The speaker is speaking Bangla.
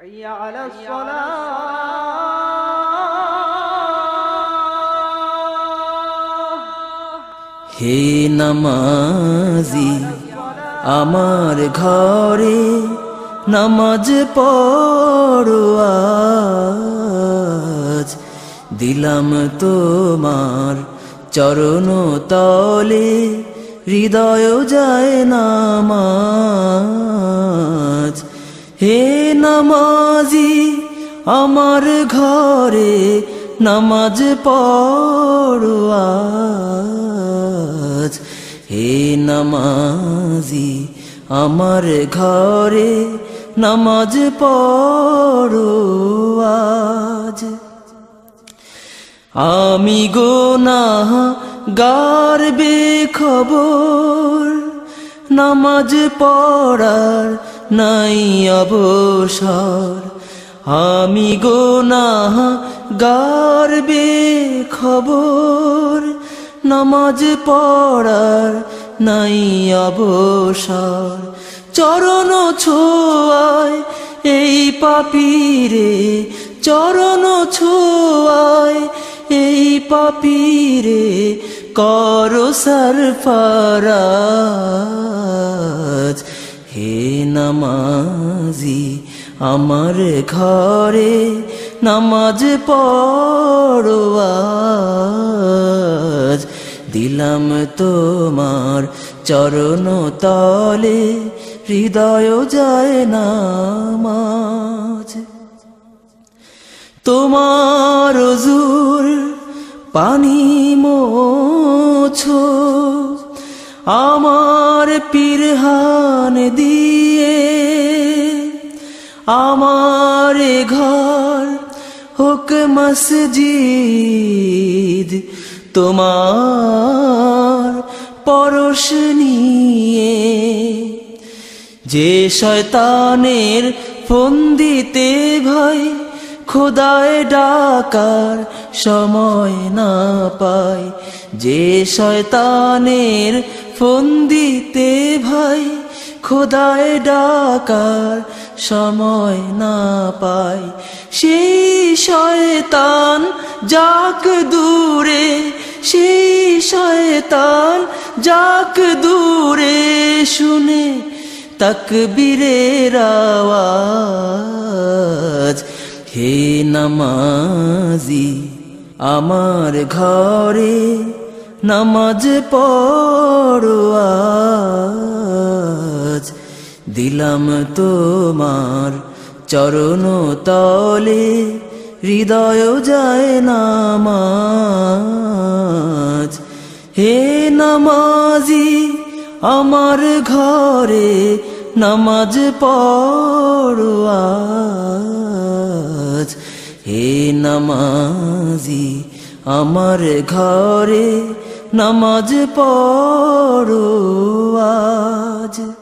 حي على الصلاة হে নামাজি আমার ঘরে নামাজ পড়ো আজ দিলাম তোমার চরণ তলে হৃদয় যায় নামাজ হে নামাজি, আমার ঘরে নামাজ পড়ো আজ। হে নামাজি, আমার ঘরে নামাজ পড়ো আজ। আমি গোনা গারবে খবর নামাজ পড়ার নাই অবসর। আমি গোনা গারবে খবর নামাজ পড়ার নাই অবসর। চরণ ছোয়ায় এই পাপিরে, চরণ ছোয়ায় এই পাপিরে করো সরফরাজ। হে নামাজি, আমার ঘরে নামাজ পড়ো দিলাম তোমার চরণ তলে, হৃদয় যায় নামাজ। তোমার জুর পানি মোছো আমার পিরহান দিয়ে, আমার ঘর হোক মসজিদ তোমার পরশ নিয়ে। যে শয়তানের ফন্দিতে ভয়, খোদায় ডাকার সময় না পায়। যে শয়তানের ফন্দিতে ভাই, খোদায় ডাকার সময় না পাই। সেই শয়তান যাক দূরে, সেই শয়তান যাক দূরে শুনে তকবীরের আওয়াজ। হে নামাজি, আমার ঘরে নামাজ পড়ো দিলাম তোমার চরণ তলে, হৃদয় যায় নামাজ। হে নামাজি, আমার ঘরে নামাজ পড়ো হে নামাজি, আমার ঘরে নামাজ পড়ো আজ।